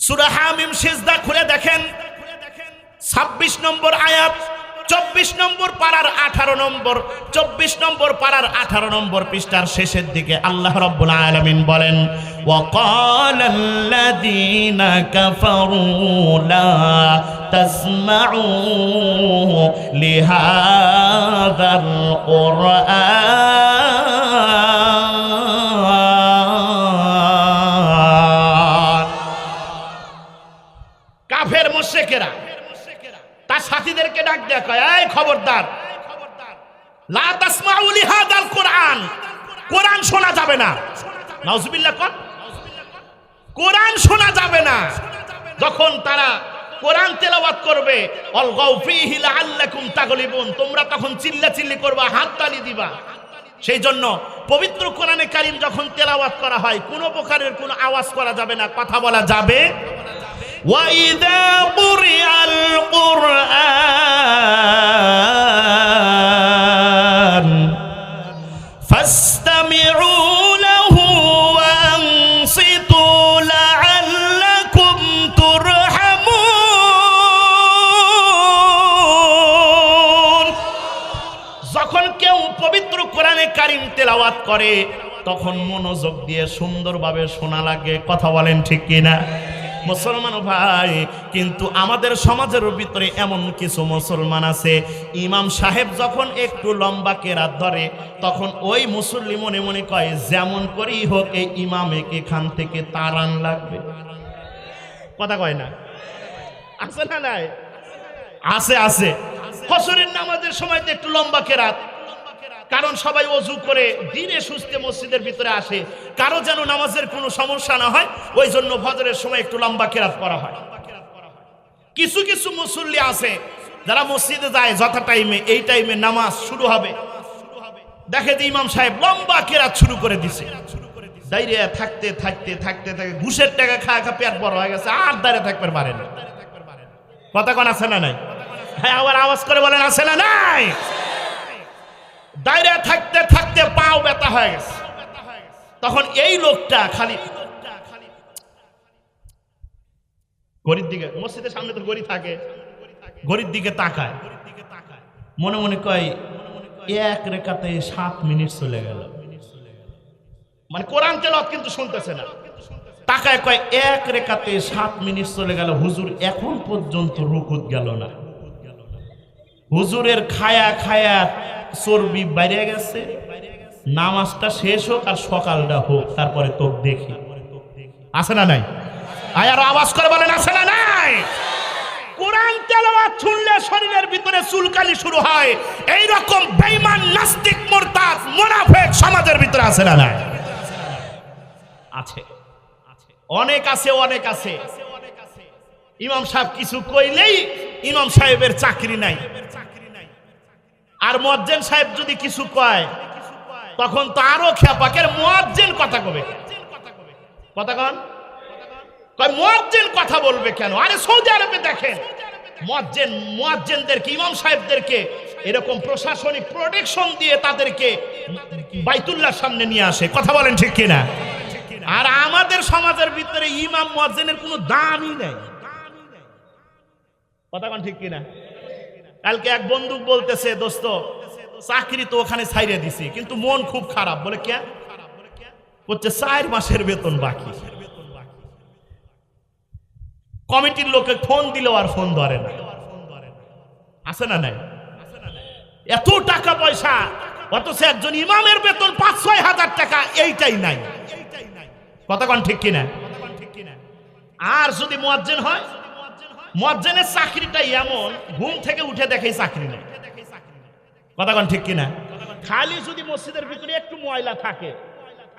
সুরা হামিম সিজদা খুলে দেখেন ছাব্বিশ নম্বর আয়াত চব্বিশ নম্বর পাড়ার আঠারো নম্বর চব্বিশ নম্বর পাড়ার আঠারো নম্বর পৃষ্ঠার শেষের দিকে আল্লাহ রব্বুল আলমিন বলেন وقال الذين كفروا لا تسمعوا لهذا القرآن কাফের মুশরিকেরা, তার সাথীদেরকে ডাক দেয়া কয়, এই খবরদার, লা শোনা যাবে না। নাউজুবিল্লাহ কোন শোনা যাবে না। যখন তারা তেলাওয়াত করবে, অল গৌফিহি লাআল্লাকুম তাগলিবুন তোমরা তখন চিল্লা চিল্লি করবা, হাত তালি দিবা। সেই জন্য পবিত্র কোরআনে কারিম যখন তেলাওয়াত করা হয়, কোনো প্রকারের কোনো আওয়াজ করা যাবে না, কথা বলা যাবে وإذا قرئ القرآن فاستمعوا له وأنصتوا لعلكم ترحمون যখন কেউ পবিত্র কোরআনে কারিম তেলাওয়াত করে তখন মনোযোগ দিয়ে সুন্দরভাবে শোনা লাগে কথা বলেন ঠিক কিনা মুসলমান ভাই, কিন্তু আমাদের সমাজের ভিতরে এমন কিছু মুসলমান আছে। ইমাম সাহেব যখন একটু লম্বা কেরাত ধরে, তখন ওই মুসল্লি মনে মনে কয়, যেমন করেই হোক এই ইমামে এখান থেকে তারান লাগবে। কথা কয় না? আছে না নাই? আছে আছে। ফসরের নামাজের সময় একটু লম্বা কেরাত। কারণ সবাই অজু করে দিনে সুস্থে মসজিদের ভিতরে আসে। কারও যেন নামাজের কোনো সমস্যা না হয়, ওই জন্য ফজরের সময় একটু লম্বা কেরাত করা হয়। কিছু কিছু মুসল্লি আছে, যারা মসজিদে যায় যথা টাইমে এই টাইমে নামাজ শুরু হবে। দেখে যে ইমাম সাহেব লম্বা কেরাত শুরু করে দিছে। দাঁড়িয়ে থাকতে থাকতে থাকতে থাকতে ঘুষের টাকা খাওয়া খা পেট বড় হয়ে গেছে, আর দাঁড়িয়ে থাকতে পারে না। কথা কোন, আছে না নাই? হ্যাঁ আবার আওয়াজ করে বলেন, আছে না নাই? দাঁড়িয়ে থাকতে থাকতে পাও ব্যথা হয়ে গেছে। তখন এই লোকটা খালি গরির দিকে, মসজিদের সামনে তো গড়ি থাকে গরির দিকে তাকায়। মনে মনে কয়, এক রেখাতে সাত মিনিট চলে গেল। মানে কোরআন তেলত কিন্তু শুনতেছে না। তাকায় কয়, এক রেখাতে সাত মিনিট চলে গেল। হুজুর এখন পর্যন্ত রুকুত গেল না। হুজুরের খায়া খায়া চর্বি বাইরে গেছে, নামাজটা শেষ হোক আর সকালটা হোক, তারপরে তোক দেখি। আছে না নাই? আয় আর আওয়াজ করে বলেন, আছে না নাই? কোরআন তেলাওয়াত শুনলে শরীরের ভিতরে চুলকানি শুরু হয়। এই রকম বেঈমান, নাস্তিক, মুরতাদ, মুনাফিক সমাজের ভিতরে আছে না নাই? আছে। অনেক আছে অনেক আছে। ইমাম সাহেব কিছু কইলেই ইমাম সাহেবের চাকরি নাই। আর মজ্জেন সাহেব যদি কিছু কয়, তখন তো আরও খেপাকের মজ্জেন কথা কবে? কথা কন। মজ্জেন কথা বলবে কেন? আরে সৌদি আরবে দেখেন মজ্জেন মুয়াজ্জেনদেরকে, ইমাম সাহেবদেরকে এরকম প্রশাসনিক প্রোটেকশন দিয়ে তাদেরকে বাইতুল্লাহর সামনে নিয়ে আসে। কথা বলেন ঠিক কিনা? আর আমাদের সমাজের ভিতরে ইমাম, মুয়াজ্জেনের কোনো দামই নেই। কথা কন ঠিক কিনা? কালকে এক বন্দুক বলতেছে, দোস্ত, চাকরি তো ওখানে ছাইরে দিছি, কিন্তু মন খুব খারাপ। বলে, কে? হচ্ছে চার মাসের বেতন বাকি। কমিটির লোকে ফোন দিলেও আর ফোন ধরে না। আছে না নাই? এত টাকা পয়সা, অথচ একজন ইমামের বেতন পাঁচ, ছয় হাজার টাকা, এইটাই নাই। কথা কন ঠিক কিনা? আর যদি মোয়াজ্জেন হয় মজ্জেনের চাকরিটা এমন, ঘুম থেকে উঠে দেখে চাকরি নেই। কথা ঠিক কিনা? খালি যদি মসজিদের ভিতরে একটু ময়লা থাকে।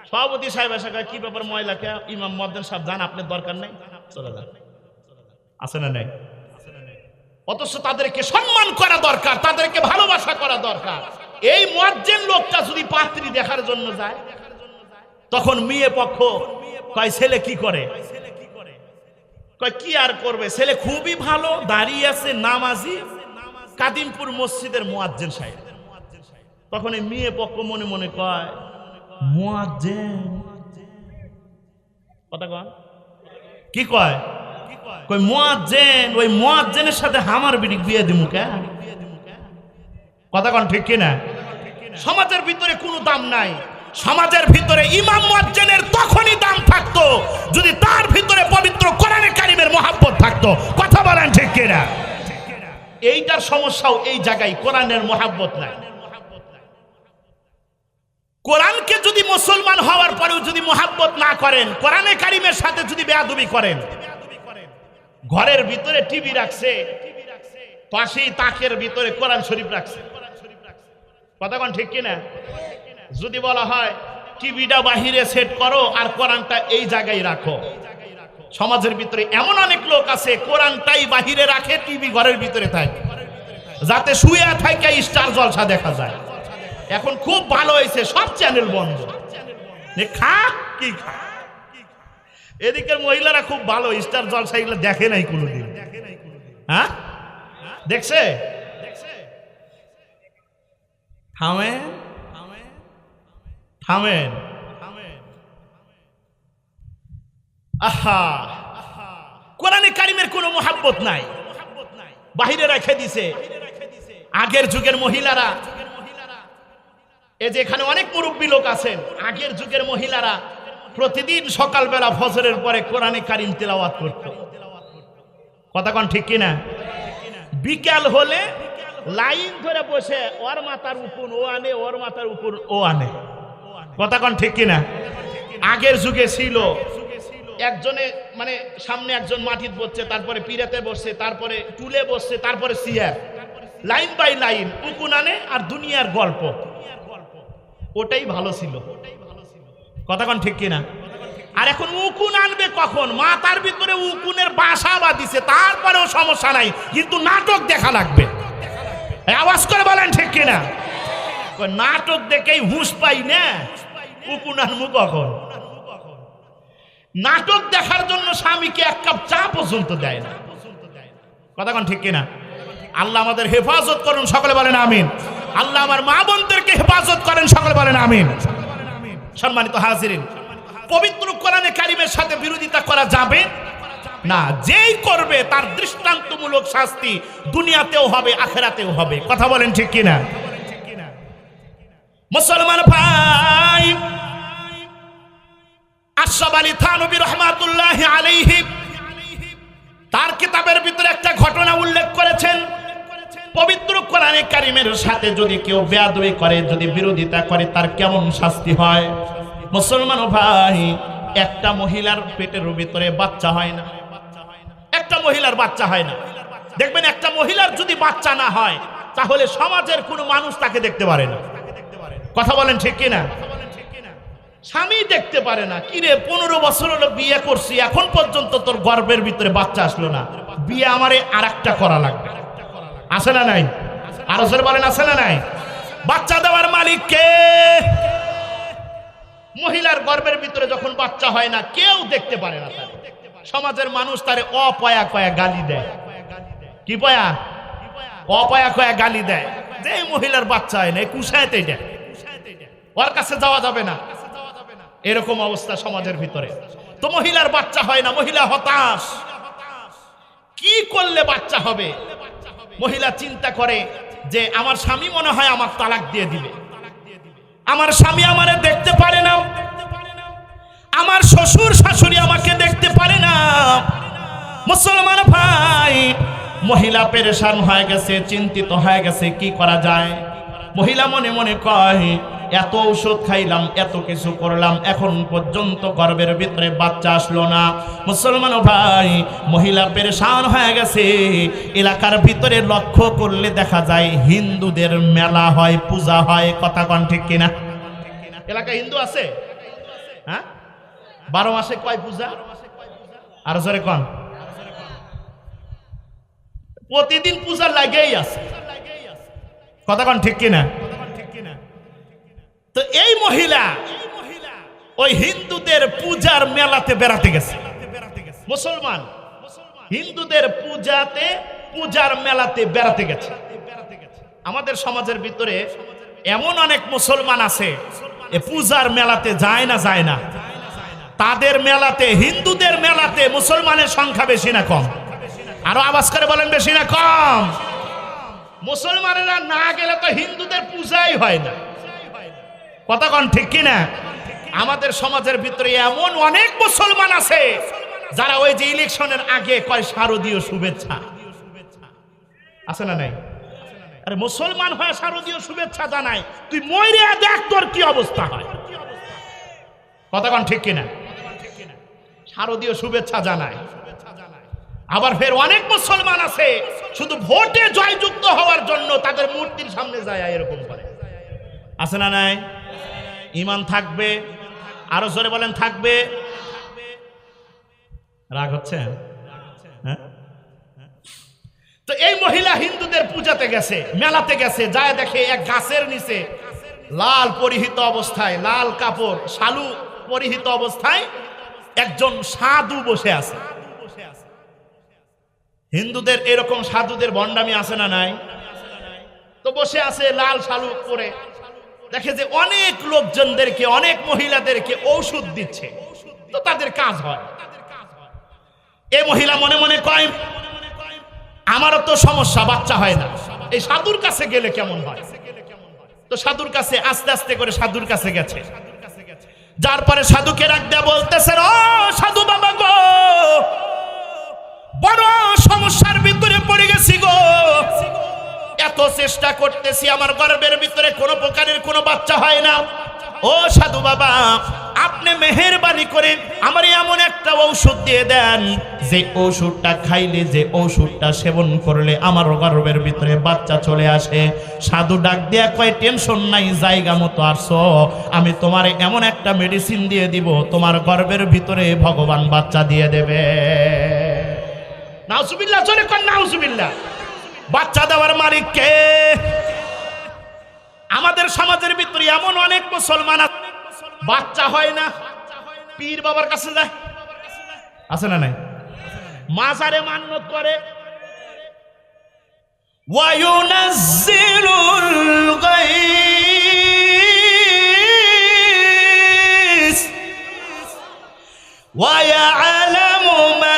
সভাপতি সাহেব এসে কি ব্যাপার ময়লাকে ইমাম মজ্জেন সাহেব যান আপনার দরকার নেই? চলে যান। আছে না নেই? অথচ তাদেরকে সম্মান করা দরকার, তাদেরকে ভালোবাসা করা দরকার। এই মজ্জেন লোকটা যদি পাত্রী দেখার জন্য যায়, তখন মেয়ে পক্ষ কয়, ছেলে কি করে? কয়, কি আর করবে? ছেলে খুবই ভালো, দাঁড়িয়ে আছে নামাজি। কাদিমপুর মসজিদের মোয়াজ্জেন সাহেব। তখন এই মেয়ে পক্ষ মনে মনে কয়, মোয়াজ্জেন। কথা কয়? কি কয়? কই মোয়াজ্জেন, ওই মোয়াজ্জেনের সাথে হামার বিড়ি বিয়ে দিমু কে? কথা কোন ঠিক কিনা? সমাজের ভিতরে কোনো দাম নাই। সমাজের ভিতরে ইমাম মুয়াজ্জেনের তখনই দাম থাকতো, যদি তার ভিতরে পবিত্র কোরআনে কারিমের মহাব্বত থাকতো। কথা বলেন ঠিক কিনা? এইটার সমস্যাও এই জায়গায় কোরআনের মহাব্বত নাই। কোরআনকে যদি মুসলমান হওয়ার পরেও যদি মোহাব্বত না করেন, কোরআনে কারিমের সাথে যদি বেয়াদবি করেন, ঘরের ভিতরে টিভি রাখছে, পাশেই তাকের ভিতরে কোরআন শরীফ রাখছে। কথা ঠিক কিনা? যদি বলা হয়, টিভিটা বাহিরে সেট করো আর কোরআনটা এই জায়গায় রাখো। সমাজের ভিতরে এমন অনেক লোক আছে, কোরআনটাই বাহিরে রাখে, টিভি ঘরের ভিতরে থাকে। যাতে শুয়ে থাকে স্টার জলসা দেখা যায়। এখন খুব ভালো হয়েছে, সব চ্যানেল বন্ধ। খা, কি খা? এদিকের মহিলারা খুব ভালো, স্টার জলসা এগুলো দেখে নাই কোনোদিন। হ্যাঁ? দেখছে? থামেন। থামেন আহা কোরআনে কারিমের কোনো মোহাব্বত নাই। বাহিরে রেখে দিছে। আগের যুগের মহিলারা। এই যে এখানে অনেক মুরব্বী লোক আছেন। আগের যুগের মহিলারা প্রতিদিন সকালবেলা ফজরের পরে কোরআনে কারিম তেলাওয়াত করত। কথা কন ঠিক কিনা? বিকাল হলে লাইন ধরে বসে ওর মাথার উপর ও আনে ওর মাথার উপর ও আনে। কথা কন ঠিক কিনা? আগের যুগে ছিল। একজনে মানে সামনে একজন মাটিত বসছে, তারপরে পিড়াতে বসছে, তারপরে টুলে বসছে, তারপরে সিয়ার। লাইন বাই লাইন, উকুন আনে আর দুনিয়ার গল্প। ওটাই ভালো ছিল। কথা কন ঠিক কিনা? আর এখন উকুন আনবে কখন? মাথার ভিতরে উকুনের বাসা বা দিছে, তারপরেও সমস্যা নাই, কিন্তু নাটক দেখা লাগবে। আওয়াজ করে বলেন ঠিক কিনা? নাটক দেখেই হুঁশ পাই না? উকুন আনব কখন নাটক দেখার জন্য স্বামীকে এক কাপ চা পর্যন্ত দেয় না। কথা ঠিক কিনা? আল্লাহ আমাদের হেফাজত করুন, সকলে বলেন আমিন। আল্লাহ আমার মা বোনদেরকে হেফাজত করেন, সকলে বলেন আমিন। সম্মানিত হাজিরিন, পবিত্র কোরআনে কারিমের সাথে বিরোধিতা করা যাবে না? যেই করবে, তার দৃষ্টান্তমূলক শাস্তি দুনিয়াতেও হবে, আখেরাতেও হবে। কথা বলেন ঠিক কিনা? মুসলমান ভাই আশরাফ আলী থানবী রহমাতুল্লাহ আলাইহি, তার কিতাবের ভিতরে একটা ঘটনা উল্লেখ করেছেন। পবিত্র কোরআনে কারিমের সাথে যদি কেউ বেয়াদবি করে, যদি বিরোধিতা করে, তার কেমন শাস্তি হয়? মুসলমান ভাই, একটা মহিলার পেটের ভিতরে বাচ্চা হয় না। একটা মহিলার বাচ্চা হয় না। দেখবেন একটা মহিলার যদি বাচ্চা না হয়, তাহলে সমাজের কোনো মানুষ তাকে দেখতে পারে না। কথা বলেন ঠিক কিনা? স্বামী দেখতে পারে না। কিরে পনেরো বছর হলো বিয়ে করছি, এখন পর্যন্ত তোর গর্বের ভিতরে বাচ্চা আসলো না। বিয়ে আমারে আর একটা করা লাগবে। আছে না নাই? আরও জোরে বলেন, আছে না নাই? বাচ্চা দেওয়ার মালিক কে? মহিলার গর্বের ভিতরে যখন বাচ্চা হয় না, কেউ দেখতে পারে না তার। সমাজের মানুষ তারে অপয়া কয়া গালি দেয়। কি পয়া? অপয়া কয়া গালি দেয়। যে মহিলার বাচ্চা হয় না কুসায়তে দেয়। ওর কাছে যাওয়া যাবে না। এরকম অবস্থা সমাজের ভিতরে। তো মহিলার বাচ্চা হয় না, মহিলা হতাশ। কি করলে বাচ্চা হবে? মহিলা চিন্তা করে যে, আমার স্বামী মনে হয় আমার তালাক দিয়ে দিবে। আমার স্বামী আমারে দেখতে পারে না। আমার শ্বশুর শাশুড়ি আমাকে দেখতে পারে না। মুসলমান ভাই, মহিলা পেরেশান হয়ে গেছে, চিন্তিত হয়ে গেছে, কি করা যায়? মহিলা মনে মনে কয় এত ঔষধ খাইলাম, এত কিছু করলাম, এখন পর্যন্ত গর্বের ভিতরে বাচ্চা আসলো না। মুসলমান ভাই, মহিলা পেরেশান হয়ে গেছে। এলাকার ভিতরে লক্ষ্য করলে দেখা যায় হিন্দুদের মেলা হয়, পূজা হয়, কথা কন ঠিক কিনা? এলাকা হিন্দু আছে? হ্যাঁ? বারো মাসে কয় পূজা? আর জোরে কন। প্রতিদিন পূজা লাগেই আছে। কথা কন ঠিক কিনা? তো এই মহিলা ওই হিন্দুদের পূজার মেলাতে বেড়াতে গেছে। মুসলমান, হিন্দুদের পূজাতে, পূজার মেলাতে বেড়াতে গেছে। আমাদের সমাজের ভিতরে এমন অনেক মুসলমান আছে পূজার মেলাতে যায় না যায় না। তাদের মেলাতে, হিন্দুদের মেলাতে মুসলমানের সংখ্যা বেশি না কম। আরও আওয়াজ করে বলেন বেশি না কম। মুসলমানেরা না গেলে তো হিন্দুদের পূজাই হয় না। কথা ঠিক কিনা? আমাদের সমাজের ভিতরে এমন অনেক মুসলমান আছে, যারা ওই যে ইলেকশনের আগে কয় শারদীয় শুভেচ্ছা। আছে না নাই? আরে মুসলমান হয়ে শারদীয় শুভেচ্ছা জানাই তুই ময়রে দেখ তোর কি অবস্থা হয়। কথা ঠিক কিনা? শারদীয় শুভেচ্ছা জানায়। আবার ফের অনেক মুসলমান আছে, শুধু ভোটে জয়যুক্ত হওয়ার জন্য তাদের মূর্তির সামনে যায়, এরকম করে। আছে না নাই? ইমান থাকবে, আরও জোরে বলেন থাকবে। রাগ হচ্ছে? হ্যাঁ? তো এই মহিলা হিন্দুদের পূজাতে গেছে, মেলাতে গেছে, যায় দেখে এক গাছের নিচে, লাল পরিহিত অবস্থায়, লাল কাপড়, শালু পরিহিত অবস্থায় একজন সাধু বসে আছে। হিন্দুদের এরকম সাধুদের ভণ্ডামি আছে না নাই? তো বসে আছে লাল শালু পরে। দেখে যে অনেক লোকজনদেরকে, অনেক মহিলাদেরকে ঔষধ দিচ্ছে। তো তাদের কাজ হয়। এই মহিলা মনে মনে কয়, আমারও তো সমস্যা, বাচ্চা হয় না। এই সাধুর কাছে গেলে কেমন হয়? তো সাধুর কাছে আস্তে আস্তে করে সাধুর কাছে গেছে। যার পরে সাধুকে রাখ দেয়া বলতেছেন ও সাধু বাবা গো, বড় সমস্যার ভিতরে পড়ে গেছি গো। চেষ্টা করতেছি, আমার গর্বের ভিতরে কোনো প্রকারের কোনো বাচ্চা হয় না। ও সাধু বাবা, আপনি মেহেরবানি করে আমার এমন একটা ঔষধ দিয়ে দেন, যে ওষুধটা খাইলে, যে ওষুধটা সেবন করলে আমার গর্বের ভিতরে বাচ্চা চলে আসে। সাধু ডাক দিয়া কয়, টেনশন নাই, জায়গা মতো আসছো আমি তোমার এমন একটা মেডিসিন দিয়ে দিব, তোমার গর্বের ভিতরে ভগবান বাচ্চা দিয়ে দেবে। নাউজুবিল্লাহ চলে কর নাউজুবিল্লাহ। বাচ্চা দেওয়ার মালিক কে আমাদের সমাজের ভিতরে এমন অনেক মুসলমান আছে, বাচ্চা হয় না পীর বাবার কাছে যায় আছে না নাই মাজারে মান্যত করে وينزل الغيث ويعلم ما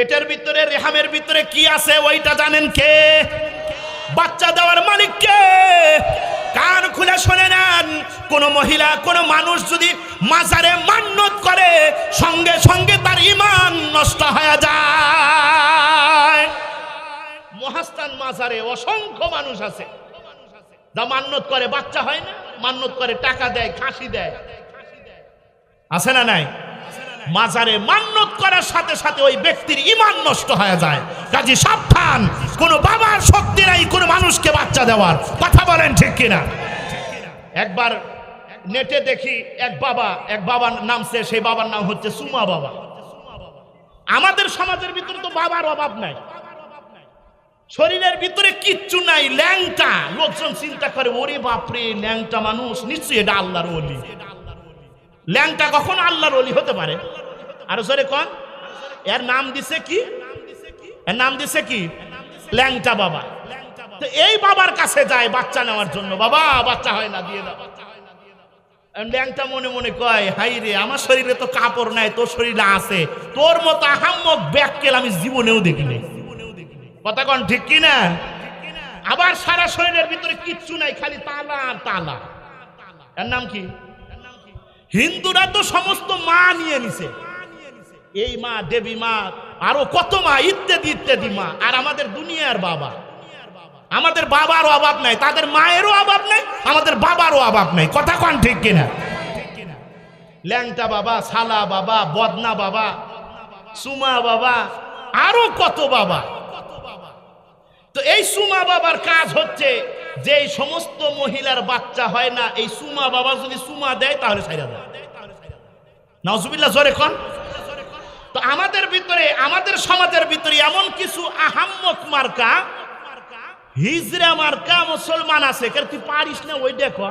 পেটের ভিতরে, রেহামের ভিতরে কি আছে ওইটা জানেন কে? বাচ্চা দেওয়ার মালিক কে? কান খুলে শুনে নেন। কোন মহিলা, কোন মানুষ যদি মাজারে মান্যত করে, সঙ্গে সঙ্গে তার ইমান নষ্ট হয়ে যায়। মহাস্থান মাজারে অসংখ্য মানুষ আছে। যা মান্যত করে বাচ্চা হয় না মান্যত করে টাকা দেয়, খাসি দেয়। আছে না নাই? মাজারে মান্যত করার সাথে সাথে ওই ব্যক্তির ইমান নষ্ট হয়ে যায়। কাজী সাবধান, কোন বাবার শক্তি নাই, কোন মানুষকে বাচ্চা দেওয়ার। কথা বলেন ঠিক কিনা? একবার নেটে দেখি এক বাবা, এক বাবার নামছে সেই বাবার নাম হচ্ছে সুমা বাবা। আমাদের সমাজের ভিতরে তো বাবার অভাব নাই। শরীরের ভিতরে কিচ্ছু নাই, ল্যাংটা। লোকজন চিন্তা করে, ওরে বাপরে, ল্যাংটা মানুষ, নিশ্চয়ই এটা আল্লাহর ওলি। ল্যাংটা কখন আল্লাহর ওলি হতে পারে। আরও সরে কন। এর নাম দিছে কি? এর নাম দিছে কি? ল্যাংটা বাবা। এই বাবার কাছে যায় বাচ্চা নেওয়ার জন্য। বাবা, বাচ্চা হয় না, দিয়ে দাও। ল্যাংটা মনে মনে কয়, হাই রে, আমার শরীরে তো কাপড় নাই, তোর শরীরে আছে। তোর মতো আহাম্মক ব্যাককেল আমি জীবনেও দেখিনি। কথা কন ঠিক কি না? আবার সারা শরীরের ভিতরে কিচ্ছু নাই, খালি তালা আর তালা। এর নাম কি? হিন্দুরা তো সমস্ত মা নিয়ে নিছে। এই মা, দেবী মা, আরও কত মা, ইত্যাদি ইত্যাদি মা। আর আমাদের দুনিয়ার বাবা। আমাদের বাবারও অভাব নাই, তাদের মায়েরও অভাব নাই, আমাদের বাবারও অভাব নাই। কথা কন ঠিক কিনা? ল্যাংটা বাবা সালা বাবা, বদনা বাবা, সুমা বাবা, আরও কত বাবা। তো এই সুমা বাবার কাজ হচ্ছে যে সমস্ত মহিলার বাচ্চা হয় না, এই সুমা বাবা যদি সুমা দেয়, তাহলে ছাইরা দেয়। নাউজুবিল্লাহ, জোরে কন। তো আমাদের ভিতরে, আমাদের সমাজের ভিতরে এমন কিছু আহাম্মক মার্কা, হিজরা মার্কা মুসলমান আছে। কেন তুই পারিস না? ওই দেখো।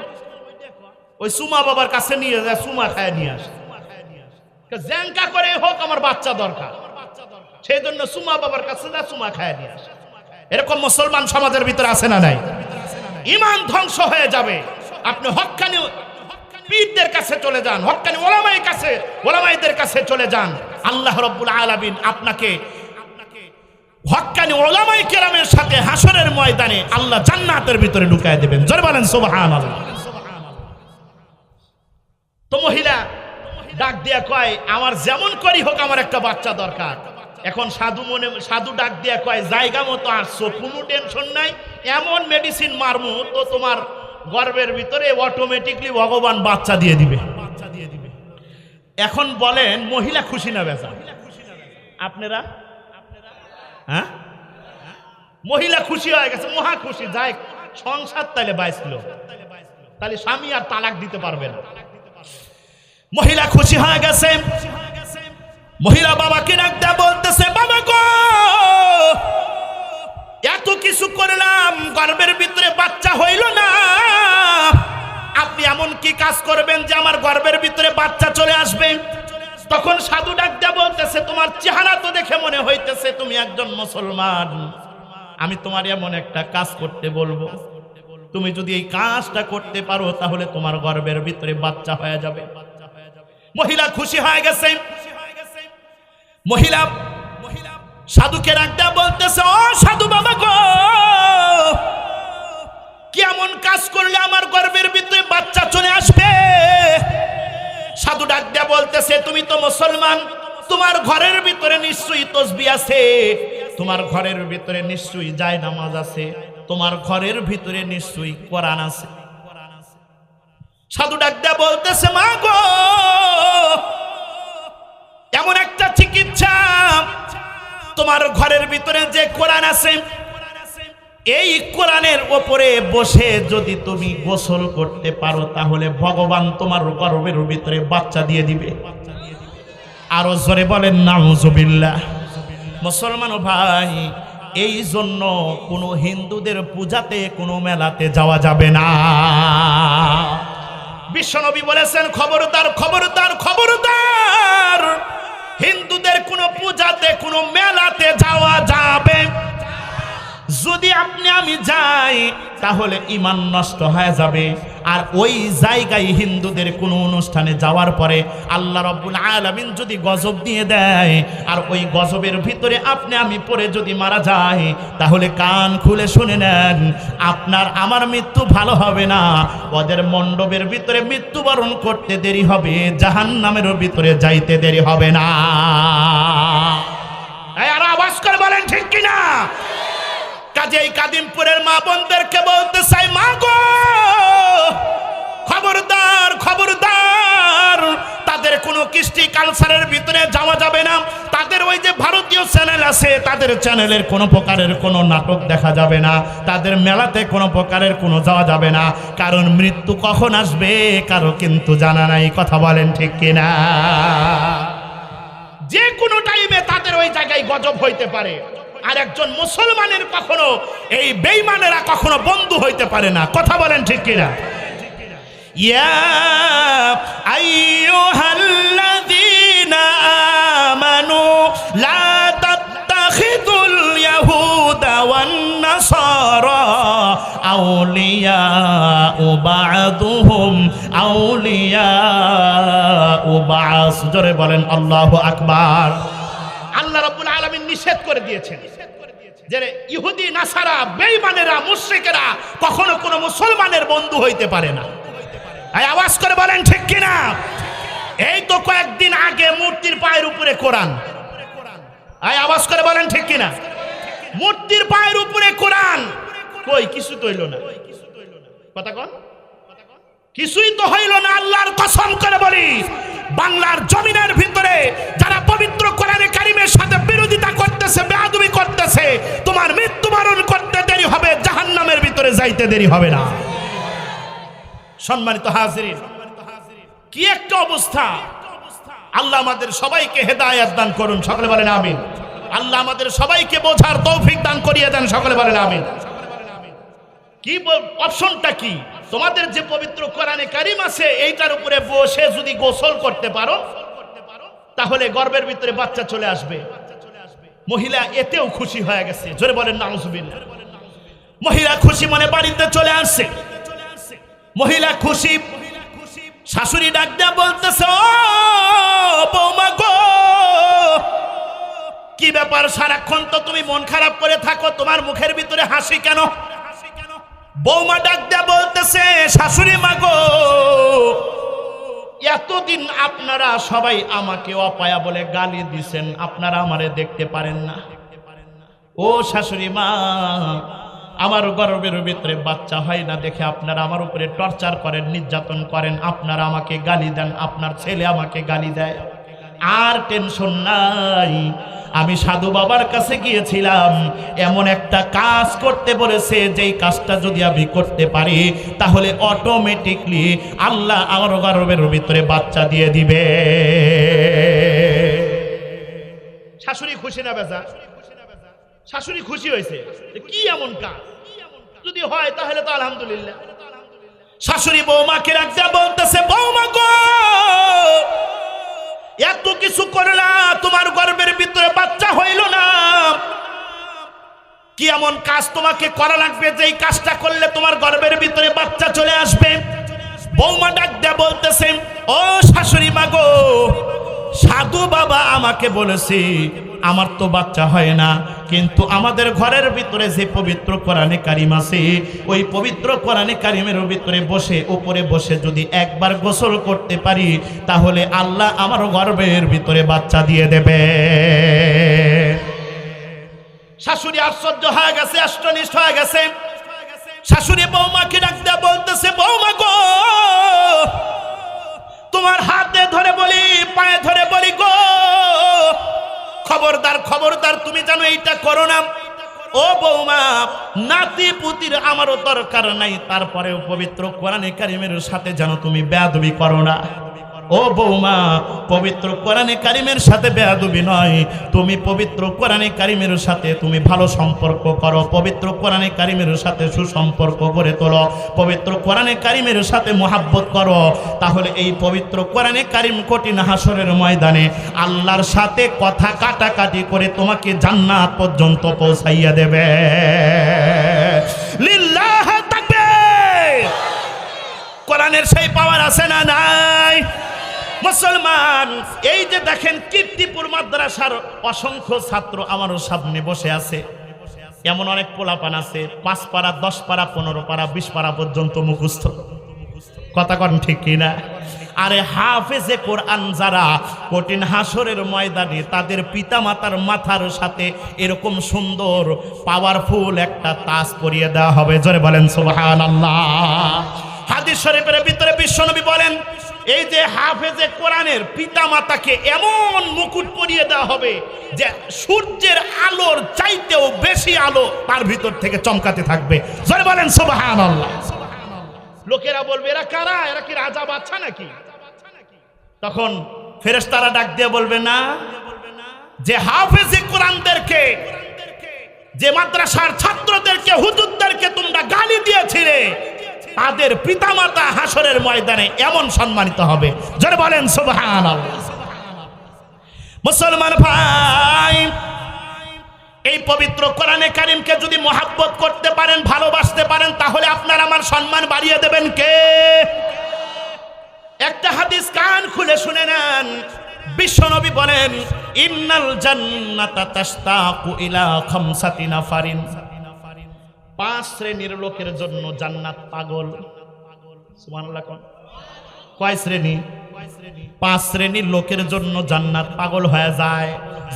ওই সুমা বাবার কাছে নিয়ে যায় সুমা খায় নিয়ে আসে। জ্যাঙ্কা করে হোক, আমার বাচ্চা দরকার। সেই জন্য সুমা বাবার কাছে যা, সুমা খায় নিয়ে আসে। এরকম মুসলমান সমাজের ভিতরে আছে না নাই? ইমান ধ্বংস হয়ে যাবে। আপনি হক্কানি পীরদের কাছে চলে যান, হক্কানি ওলামাই কাছে, ওলামাইদের কাছে চলে যান। আল্লাহ রব্বুল আলামিন আপনাকে হক্কানি ওলামাই কেরামের সাথে হাসরের ময়দানে আল্লাহ জান্নাতের ভিতরে ঢুকায় দেবেন। জোরে বলেন, সুবহানাল্লাহ। তো মহিলা, ডাক দিয়া কয়, আমার যেমন করি হোক, আমার একটা বাচ্চা দরকার। এখন সাধু মনে, সাধু ডাক দিয়া কয়, জায়গা মতো আসছো, কোনো টেনশন নাই, এমন মেডিসিন মারমু তো তোমার গর্বের ভিতরে অটোমেটিকলি ভগবান বাচ্চা দিয়ে দিবে। বাচ্চা দিয়ে দিবে এখন বলেন, মহিলা খুশি না বেজা আপনারা? হ্যাঁ? মহিলা খুশি হয়ে গেছে, মহা খুশি, যাই, সংসার তাইলে বাইছিল তাহলে স্বামী আর তালাক দিতে পারবে না। মহিলা খুশি হয়ে গেছে। মহিলা বাবাকে ডাকতে বলতেছে, বাবা গো, এত কিছু করলাম, গর্বের ভিতরে বাচ্চা হইল না। আপনি এমন কি কাজ করবেন যে আমার গর্বের ভিতরে বাচ্চা চলে আসবে? তখন সাধু ডাকতে বলতেছে, তোমার চেহারা তো দেখে মনে হইতেছে তুমি একজন মুসলমান। আমি তোমার এমন একটা কাজ করতে বলব। তুমি যদি এই কাজটা করতে পারো, তাহলে তোমার গর্বের ভিতরে বাচ্চা হয়ে যাবে। মহিলা খুশি হয়ে গেছে। মহিলা মহিলা, সাধুকে রাখতে বলতেছে, ও সাধু বাবা গো, কেমন কাজ করলে আমার গর্বের ভিতরে বাচ্চা চলে আসবে? সাধু ডাক দিয়া বলতেছে, তুমি তো মুসলমান, তোমার ঘরের ভিতরে নিশ্চয়ই তসবি আছে, তোমার ঘরের ভিতরে নিশ্চয়ই যায় নামাজ আছে, তোমার ঘরের ভিতরে নিশ্চয়ই কোরআন আছে। সাধু ডাক দিয়া বলতেছে, মা গো, এমন একটা চিকিৎসা তোমার ঘরের ভিতরে যে কোরআন আছে, এই কোরআনের ওপরে বসে যদি তুমি গোসল করতে পারো, তাহলে ভগবান তোমার গর্বের ভিতরে বাচ্চা দিয়ে দিবে। আরও জোরে বলেন, নাউজুবিল্লাহ। মুসলমান ভাই, এই জন্য কোনো হিন্দুদের পূজাতে, কোনো মেলাতে যাওয়া যাবে না। বিশ্বনবী বলেছেন, খবরদার খবরদার খবরদার। হিন্দুদের কোনো পূজাতে কোনো মেলাতে যাওয়া যাবে। যদি আপনি, আমি যাই, তাহলে ইমান নষ্ট হয়ে যাবে। আর ওই জায়গায় হিন্দুদের কোনো অনুষ্ঠানে যাওয়ার পরে আল্লাহ রব্বুল আলামিন যদি গজব দিয়ে দেয়, আর ওই গজবের ভিতরে আপনি, আমি পরে যদি মারা যাই, তাহলে কান খুলে শুনে নেন, আপনার, আমার মৃত্যু ভালো হবে না। ওদের মণ্ডপের ভিতরে মৃত্যুবরণ করতে দেরি হবে, জাহান্নামের ভিতরে যাইতে দেরি হবে না। আওয়াজ করে বলেন, ঠিক কিনা? কাজেই কাদিমপুরের মা বোনদেরকে বলতে চাই, মা গো, খবরদার খবরদার। তাদের কোনো কৃষ্টি কালচারের ভিতরে যাওয়া যাবে না। তাদের ওই যে ভারতীয় চ্যানেল আছে, তাদের চ্যানেলের কোনো প্রকারের কোনো নাটক দেখা যাবে না। তাদের মেলাতে কোনো প্রকারের কোনো যাওয়া যাবে না। কারণ মৃত্যু কখন আসবে, কারও কিন্তু জানা নাই, কথা বলেন ঠিক কিনা? যে কোনো টাইমে তাদের ওই জায়গায় গজব হইতে পারে। আর একজন মুসলমানের কখনো, এই বেইমানেরা কখনো বন্ধু হইতে পারে না। কথা বলেন ঠিক কিনা? ইয়া আউলিয়া আউলিয়া বা'স। জোরে বলেন, আল্লাহু আকবার। নিষেধ করে দিয়েছেন। যে ইহুদি, নাসারা, বেঈমানেরা, মুশরিকেরা কখনো কোনো মুসলমানের বন্ধু হইতে পারে না। আওয়াজ করে বলেন, ঠিক কিনা? এই তো কয়েকদিন আগে মূর্তির পায়ের উপরে কোরআন। এই আওয়াজ করে বলেন, ঠিক কিনা? মূর্তির পায়ের উপরে কোরআন। কই, কিছু তো হইল না। কথা কন। কিছুই তো হইল না, আল্লাহর কসম করে বলি। বাংলার জমিনের ভিতরে যারা পবিত্র কোরআনে কারিমের সাথে বিরোধিতা করতেছে, বেয়াদবি করতেছে। তোমার মৃত্যুবরণ করতে দেরি হবে, জাহান্নামের ভিতরে যাইতে দেরি হবে না। সম্মানিত হাজিরিন, কি একটা অবস্থা। আল্লাহ আমাদের সবাইকে হেদায়াত দান করুন, সকলে বলেন আমিন। আল্লাহ আমাদের সবাইকে বোঝার তৌফিক দান করিয়ে দেন, সকলে বলেন আমিন। কি অপশনটা কি? তোমাদের যে পবিত্র কোরআনে কারিম আছে, এইটার উপরে বসে যদি গোসল করতে পারো তাহলে গর্বের ভিতরে বাচ্চা চলে আসবে। মহিলা এতেও খুশি হয়ে গেছে। জোরে বলেন, নাউজুবিল্লাহ। মহিলা খুশি মনে বাড়িতে চলে আসছে। মহিলা খুশি, শাশুড়ি ডাক দেয়া বলতেছে বৌমা গো, কি ব্যাপার? সারাক্ষণ তো তুমি মন খারাপ করে থাকো, তোমার মুখের ভিতরে হাসি কেন? বৌমা ডাক দেয়া বলতেছে, শাশুড়ি মা গো এতদিন আপনারা সবাই আমাকে অপায়া বলে গালি দিছেন, আপনারা আমারে দেখতে পারেন না। ও শাশুড়ি মা, আমার গর্বের ভিতরে বাচ্চা হয় না দেখে আপনারা আমার উপরে টর্চার করেন, নির্যাতন করেন, আপনারা আমাকে গালি দেন, আপনার ছেলে আমাকে গালি দেয়। আর টেনশন নাই আমি সাধু বাবার কাছে গিয়েছিলাম। এমন একটা কাজ করতে বলেছে, যেই কাজটা যদি আমি করতে পারি, তাহলে অটোমেটিকলি আল্লাহ আমার গর্বের ভিতরে বাচ্চা দিয়ে দিবে। শাশুড়ি খুশি না বেজা? শাশুড়ি খুশি হয়েছে? কি এমন কাজ? যদি হয়, তাহলে তো আলহামদুলিল্লাহ। শাশুড়ি বৌমাকে রাখতে বলতেছে, বৌমা গো এত কিছু করলা, তোমার গর্বের ভিতরে বাচ্চা হইল না। কি এমন কাজ তোমাকে করা লাগবে যে এই কাজটা করলে তোমার গর্বের ভিতরে বাচ্চা চলে আসবে? বৌমা ডাক দেয়া বলতেছেন ও শাশুড়ি মাগো সাধু বাবা আমাকে বলেছে আমার তো বাচ্চা হয় না, কিন্তু আমাদের ঘরের ভিতরে যে পবিত্র কোরআনে কারিম আছে, ওই পবিত্র কোরআনে কারিমের ভিতরে বসে, উপরে বসে যদি একবার গোসল করতে পারি, তাহলে আল্লাহ আমার গর্বের ভিতরে বাচ্চা দিয়ে দেবে। শাশুড়ি আশ্চর্য হয়ে গেছে, অষ্টনিষ্ঠ হয়ে গেছে। শাশুড়ি বৌমাকে ডাক দেয়া বলতেছে, বৌমা গো, তোমার হাতে ধরে বলি, পায়ে ধরে বলি গো খবরদার খবরদার, তুমি জানো এইটা করো না ও বৌমা নাতি পুতির আমারও দরকার নাই, তারপরেও পবিত্র কোরআনে কারিমের সাথে যেন তুমি বেদবি করো না। ও বৌমা, পবিত্র কোরআনে কারিমের সাথে বেয়াদবি নয়। তুমি পবিত্র কোরআনে কারিমের সাথে তুমি ভালো সম্পর্ক করো, পবিত্র কোরআনে কারিমের সাথে সুসম্পর্ক গড়ে তোলো, পবিত্র কোরআনে কারিমের সাথে মোহাব্বত করো। তাহলে এই পবিত্র কোরআনে কারিম কঠিন হাসরের ময়দানে আল্লাহর সাথে কথা কাটাকাটি করে তোমাকে জান্নাত পর্যন্ত পৌঁছাইয়া দেবে। কোরআনের সেই পাওয়ার আছে না নাই? মুসলমান, এই যে দেখেন কীর্তিপুর মাদ্রাসার অসংখ্য ছাত্র আমারও সামনে বসে আছে। এমন অনেক পোলাপান আছে, পাঁচ পাড়া, দশ পাড়া, পনেরো পাড়া, বিশ পাড়া পর্যন্ত মুখস্থ। কথা কন ঠিক কিনা আরে হাফেজে কোরআন যারা কঠিন হাসরের ময়দানে তাদের পিতামাতার মাথার সাথে এরকম সুন্দর পাওয়ারফুল একটা তাস পরিয়ে দেওয়া হবে। জোরে বলেন সুবহান আল্লাহ হাদিস শরীফের ভিতরে বিশ্বনবী বলেন এই যে হাফেজে কোরআনের পিতামাতাকে এমন মুকুট পরিয়ে দেওয়া হবে যে সূর্যের আলোর চাইতেও বেশি আলো তার ভিতর থেকে চমকাতে থাকবে। জোরে বলেন লোকেরা বলবে, এরা কারা? এরা কি রাজা বাচ্চা নাকি? তখন ফেরেশতারা ডাক দিয়ে বলবে, না। যে হাফেজে কোরআনদেরকে, যে মাদ্রাসার ছাত্রদেরকে, হুজুরদেরকে তোমরা গালি দিয়েছিলে তাদের পিতামাতা হাসরের ময়দানে এমন সম্মানিত হবে। যারা বলেন সুবহান মুসলমান ভাই, এই পবিত্র কোরআনে কারিমকে যদি মহাব্বত করতে পারেন, ভালোবাসতে পারেন, তাহলে আপনার আমার সম্মান বাড়িয়ে দেবেন কে? একটা হাদিস কান খুলে শুনে নেন। বিশ্বনবী বলেন, ইন্নাল জান্নাতা তাশতাকু ইলা খামসাতি নাফারিন। পাঁচ শ্রেণির লোকের জন্য জান্নাত পাগল। কয় শ্রেণি? পাঁচ শ্রেণির লোকের জন্য জান্নাত পাগল হয়ে যায়।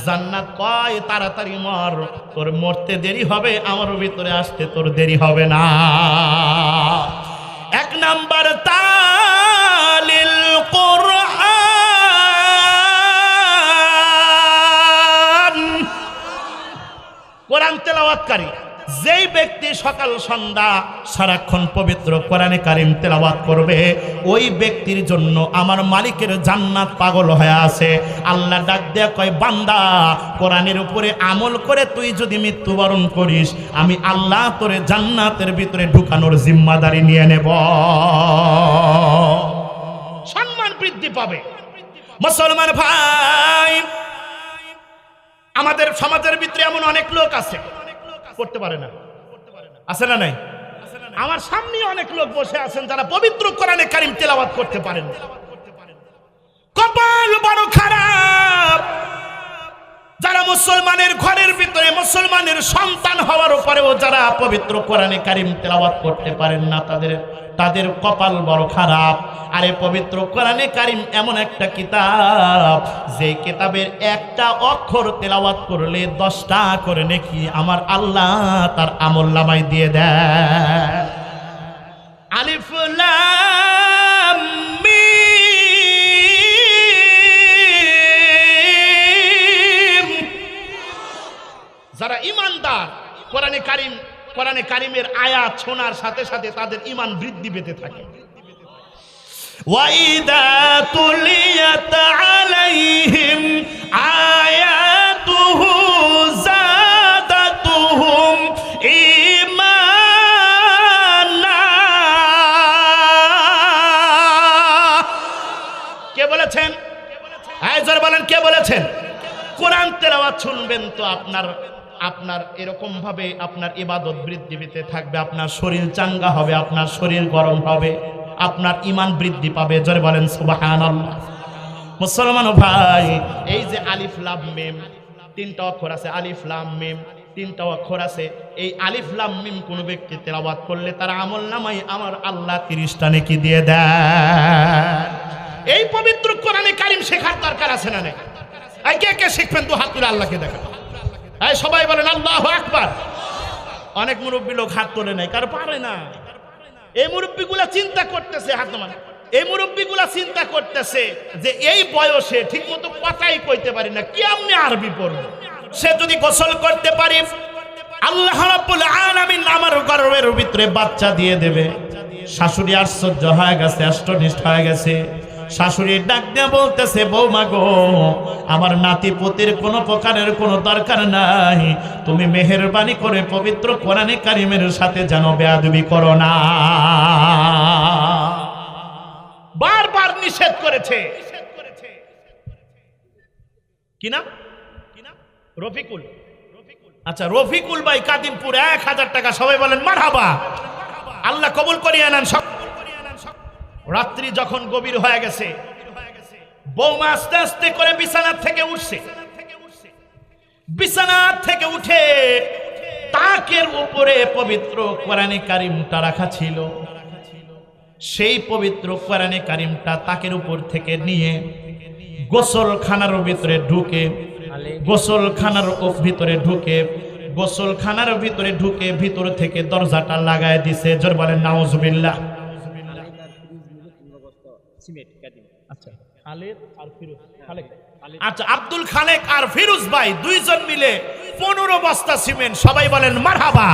জান্নাত কয়, তাড়াতাড়ি মর। তোর মরতে দেরি হবে, আমার ভিতরে আসতে তোর দেরি হবে না। এক নাম্বার তালিল কোরআন। কোরআন তেলাওয়াতকারী। যেই ব্যক্তি সকাল সন্ধ্যা সারাক্ষণ পবিত্র কোরআনে কারিম তেলাওয়াত করবে, ওই ব্যক্তির জন্য আমার মালিকের জান্নাত পাগল হয়ে আছে। আল্লাহ ডাক দেয়া কয়, বান্দা, কোরআনের উপরে আমল করে তুই যদি মৃত্যুবরণ করিস, আমি আল্লাহ তোরে জান্নাতের ভিতরে ঢুকানোর জিম্মাদারি নিয়ে নেব। সম্মান বৃদ্ধি পাবে। মুসলমান ভাই, আমাদের সমাজের ভিতরে এমন অনেক লোক আছে করতে পারে না। আছে না নাই? আমার সামনে অনেক লোক বসে আছেন, যারা পবিত্র কোরআনে কারিম তেলাওয়াত করতে পারেন। কপাল বড় খারাপ। যারা মুসলমানের ঘরের ভিতরে মুসলমানের সন্তান হওয়ার উপরেও যারা পবিত্র কোরআনে কারিম তেলাওয়াত করতে পারেন না, তাদের তাদের কপাল বড় খারাপ। আরে পবিত্র কোরআনে কারিম এমন একটা কিতাব, যে কিতাবের একটা অক্ষর তেলাওয়াত করলে দশটা করে নাকি আমার আল্লাহ তার আমল নামায় দিয়ে দেয় আলিফ লাম যারা ইমানদার, কোরআনে কারিম কোরআনে কারিমের আয়াত শোনার সাথে সাথে তাদের ইমান বৃদ্ধি পেতে থাকে وَإِذَا تُلِيَتْ عَلَيْهِمْ آيَاتُهُ زَادَتْهُمْ إِيمَانًا কে বলেছেন আয়জর বলেন কে বলেছেন কোরআন তেলাওয়াত শুনবেন তো আপনার আপনার এরকম ভাবে আপনার ইবাদত বৃদ্ধি পেতে থাকবে, আপনার শরীর চাঙ্গা হবে, আপনার শরীর গরম হবে, আপনার ইমান বৃদ্ধি পাবে। জোরে বলেন, সুবহানাল্লাহ। মুসলমান ভাই, এই যে আলিফ লাম মিম, তিনটা অক্ষর আছে, আলিফ লাম মিম, তিনটা অক্ষর আছে। এই আলিফ লাম মিম কোন ব্যক্তি তেলাওয়াত করলে তার আমল নামাই আমার আল্লাহ তিরিশটা নেকি দিয়ে দেয় এই পবিত্র কোরআনে কারিম শেখার দরকার আছে না নাই? কে কে শিখবেন? তো হাত আল্লাহকে দেখেন। এই সবাই বলেন, আল্লাহ আকবার। অনেক মুরব্বী লোক হাত তোলে নাই, কারও পারে না। এই মুরব্বীগুলা চিন্তা করতেছে, হাত নামান। এই মুরব্বীগুলা চিন্তা করতেছে যে এই বয়সে ঠিক মতো কথাই কইতে পারি না, কি আমি আরবি পড়ব? সে যদি গোসল করতে পারি, আল্লাহ রাব্বুল আলামিন আমার গর্বের ভিতরে বাচ্চা দিয়ে দেবে। শাশুড়ি আশ্চর্য হয়ে গেছে, অষ্টনিষ্ঠ হয়ে গেছে। শাশুড়ি ডাক দিয়ে বলতেছে, বৌমা গো, আমার নাতি পুতির কোনো প্রকারের কোনো দরকার নাই। তুমি মেহেরবানি করে পবিত্র কোরআনে কারিমের সাথে যেন বেয়াদবি করো না। বারবার নিষেধ করেছে। কি নাম? রফিকুল। আচ্ছা রফিকুল ভাই কাদিমপুর, এক হাজার টাকা। সবাই বলেন, মারহাবা। আল্লাহ কবুল করিয়ে নেন সব রাত্রি যখন গভীর হয়ে গেছে, বৌমা আস্তে আস্তে করে বিছানার থেকে উঠছে। বিছানার থেকে উঠে তাকের উপরে পবিত্র কোরআনে কারিমটা রাখা ছিল। সেই পবিত্র কোরআনে কারিমটা তাকের উপর থেকে নিয়ে গোসলখানার ভিতরে ঢুকে, গোসলখানার ও- ভিতরে ঢুকে, গোসলখানার ভিতরে ঢুকে ভিতর থেকে দরজাটা লাগায় দিছে। জোর বলেন, নাউজুবিল্লাহ। আচ্ছা খালেদ আর ফিরোজ খালেক আচ্ছা আব্দুল খালেক আর ফিরোজ ভাই দুইজন মিলে পনেরো বস্তা সিমেন্ট সবাই বলেন মারহাবা।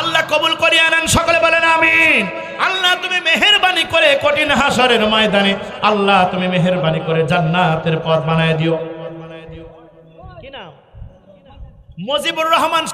আল্লাহ কবুল করিয়ে আনেন সকলে বলেন আমিন। আল্লাহ তুমি মেহেরবানি করে কঠিন হাসরের ময়দানে আল্লাহ তুমি মেহেরবানি করে জান্নাতের পথ বানায় দিও। মজিবুর রহমান